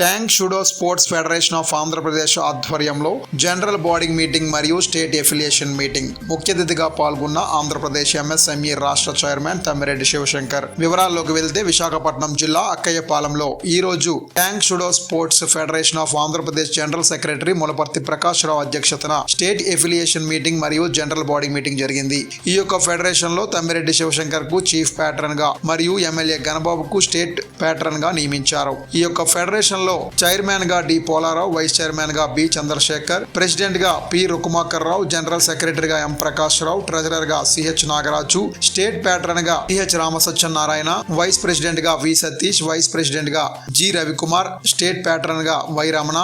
Tang soo do sports federation of Andhra Pradesh ఆధ్వర్యంలో general body meeting మరియు state affiliation meeting. ముఖ్య అతిథిగా పాల్గొన్న ఆంధ్రప్రదేశ్ ఎంఎస్ఎంఈ రాష్ట్ర చైర్మన్ తమ్మిరెడ్డి శివశంకర్. వివరాల్లోకి వెళ్తే విశాఖపట్నం జిల్లా అక్కయ్యపాలెంలో ఈ రోజు tang soo do sports federation of Andhra Pradesh general secretary Mulaparthi Prakash Rao అధ్యక్షతన స్టేట్ ఎఫిలియేషన్ మీటింగ్ మరియు జనరల్ బాడీ మీటింగ్ జరిగింది. ఈ యొక్క ఫెడరేషన్లో తమ్మిరెడ్డి శివశంకర్కు చీఫ్ ప్యాటర్న్గా మరియు ఎమ్మెల్యే గణబాబుకు స్టేట్ ప్యాటర్న్గా నియమించారు. ఈ యొక్క ఫెడరేషన్లో చైర్మన్గా డి పోలారావు వైస్ చైర్మన్గా బి చంద్రశేఖర్ ప్రెసిడెంట్గా పి రుకుమాకర్ రావు జనరల్ సెక్రటరీగా ఎం ప్రకాష్ రావు ట్రెజరర్గా సిహెచ్ నాగరాజు స్టేట్ ప్యాటర్న్గా టిహెచ్ రామసత్యనారాయణ వైస్ ప్రెసిడెంట్గా వి సతీష్ వైస్ ప్రెసిడెంట్గా జి రవికుమార్ స్టేట్ ప్యాటర్న్గా వై రమణ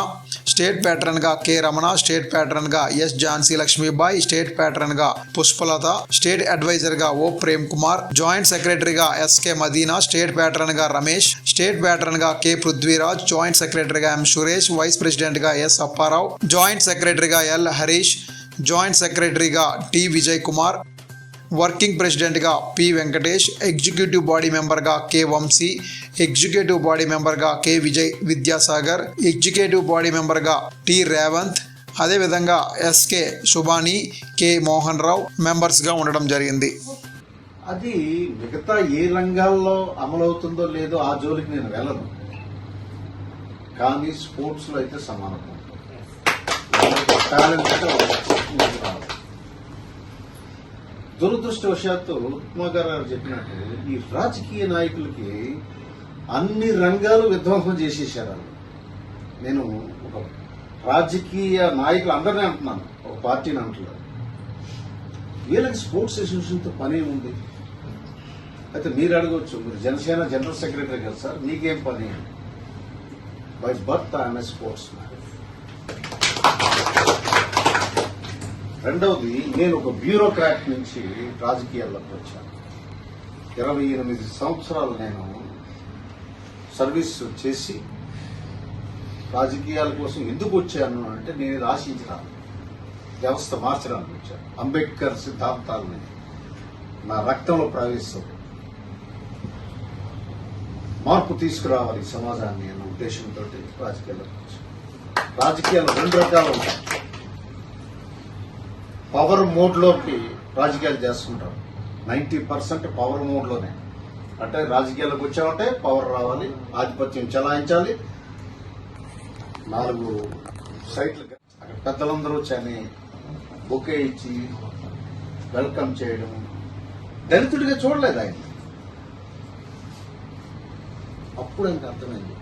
స్టేట్ ప్యాటర్న్గా కె రమణ స్టేట్ ప్యాటర్న్గా ఎస్ ఝాన్సీ లక్ష్మీబాయి స్టేట్ ప్యాటర్న్గా పుష్పలత స్టేట్ అడ్వైజర్గా ఓ ప్రేమ్ కుమార్ జాయింట్ సెక్రటరీగా ఎస్కే మదీనా స్టేట్ ప్యాటర్న్గా రమేష్ స్టేట్ ప్యాటర్న్గా కె పృథ్వీరాజ్ జాయింట్ సెక్రటరీగా ఎం సురేష్ వైస్ ప్రెసిడెంట్గా ఎస్ అప్పారావు జాయింట్ సెక్రటరీగా ఎల్ హరీష్ జాయింట్ సెక్రటరీగా టి విజయ్ కుమార్ వర్కింగ్ ప్రెసిడెంట్గా పి వెంకటేష్ ఎగ్జిక్యూటివ్ బాడీ మెంబర్గా కె వంశీ ఎగ్జిక్యూటివ్ బాడీ మెంబర్గా K Vijay Vidyasagar executive body మెంబర్గా టి రేవంత్ అదేవిధంగా ఎస్కే సుబాని కె మోహన్ రావు మెంబర్స్గా ఉండడం జరిగింది. అది మిగతా ఏ రంగాల్లో అమలవుతుందో లేదో ఆ జోలికి నేను వెళ్ళను. కానీ స్పోర్ట్స్లో అయితే సమానం. టాలెంట్ అంటే వాళ్ళకి రావాలి. దురదృష్టవశాత్తు ఉప్మా గారు చెప్పినట్టు ఈ రాజకీయ నాయకులకి అన్ని రంగాలు విధ్వంసం చేసేసారు నేను ఒక రాజకీయ నాయకులు అందరినీ అంటున్నాను ఒక పార్టీని అంటున్నాను. వీళ్ళకి స్పోర్ట్స్ అసోసియేషన్తో పని ఉంది. అయితే మీరు అడగవచ్చు మీరు జనసేన జనరల్ సెక్రటరీ కదా సార్ మీకేం పని? By birth I'm a sportsman రెండవది నేను ఒక బ్యూరోక్రాట్ నుంచి రాజకీయాల్లోకి వచ్చాను. ఇరవై ఎనిమిది సంవత్సరాలు నేను సర్వీస్ చేసి రాజకీయాల కోసం ఎందుకు వచ్చాను అంటే నేను ఆశించడానికి వ్యవస్థ మార్చడానికి వచ్చాను. అంబేద్కర్ సిద్ధాంతాలని నా రక్తంలో ప్రవేశిస్తుంది మార్పు తీసుకురావాలి ఈ సమాజాన్ని అన్న ఉద్దేశంతో రాజకీయాల్లోకి వచ్చాను. రాజకీయాలు రెండు రకాలు ఉంటాయి పవర్ మోడ్లోకి రాజకీయాలు చేస్తుంటారు నైంటీ పర్సెంట్ పవర్ మోడ్లోనే. అంటే రాజకీయాలకు వచ్చామంటే పవర్ రావాలి ఆధిపత్యం చలాయించాలి. నాలుగు సైట్లు అక్కడ పెద్దలందరూ చని బొకే ఇచ్చి వెల్కమ్ చేయడం. దళితుడిగా చూడలేదు ఆయన. అప్పుడు ఆయనకు అర్థమైంది.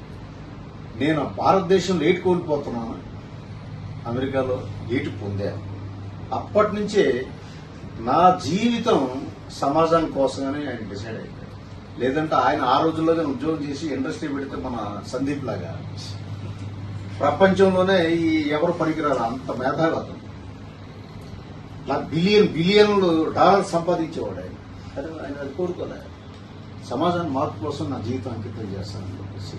నేను భారతదేశంలో ఏటు కోల్పోతున్నాను. అమెరికాలో ఏటు పొందాను. అప్పటి నుంచే నా జీవితం సమాజం కోసమని ఆయన డిసైడ్ అయ్యాడు లేదంటే ఆయన ఆ రోజుల్లోనే ఉద్యోగం చేసి ఇండస్ట్రీ పెడితే మన సందీప్ లాగా. ప్రపంచంలోనే ఈ ఎవరు పనికిరారు అంత మేధావి అతను నా బిలియన్ బిలియన్లు డాలర్ సంపాదించేవాడు ఆయన. కానీ ఆయన అది కోరుకోలే. సమాజాన్ని మార్పు కోసం నా జీవితం అంకితం చేస్తానని చెప్పేసి.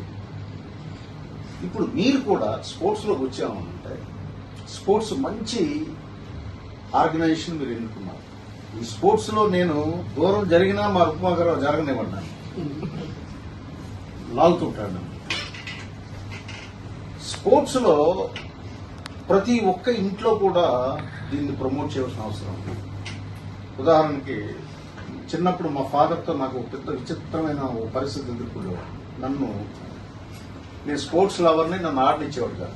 ఇప్పుడు మీరు కూడా స్పోర్ట్స్లోకి వచ్చామంటే స్పోర్ట్స్ మంచి ఆర్గనైజేషన్ మీరు ఎన్నుకున్నారు. ఈ స్పోర్ట్స్లో నేను దూరం జరిగినా మా రుక్మాకరావు జరగనివ్వన్నాను లాగుతుంటాడు నన్ను. స్పోర్ట్స్లో ప్రతి ఒక్క ఇంట్లో కూడా దీన్ని ప్రమోట్ చేయాల్సిన అవసరం ఉంది. ఉదాహరణకి చిన్నప్పుడు మా ఫాదర్తో నాకు ఒక పెద్ద విచిత్రమైన ఓ పరిస్థితి ఎదుర్కొనేవాడు. నన్ను నేను స్పోర్ట్స్ లవర్ని నన్ను ఆడనిచ్చేవాడు కాదు.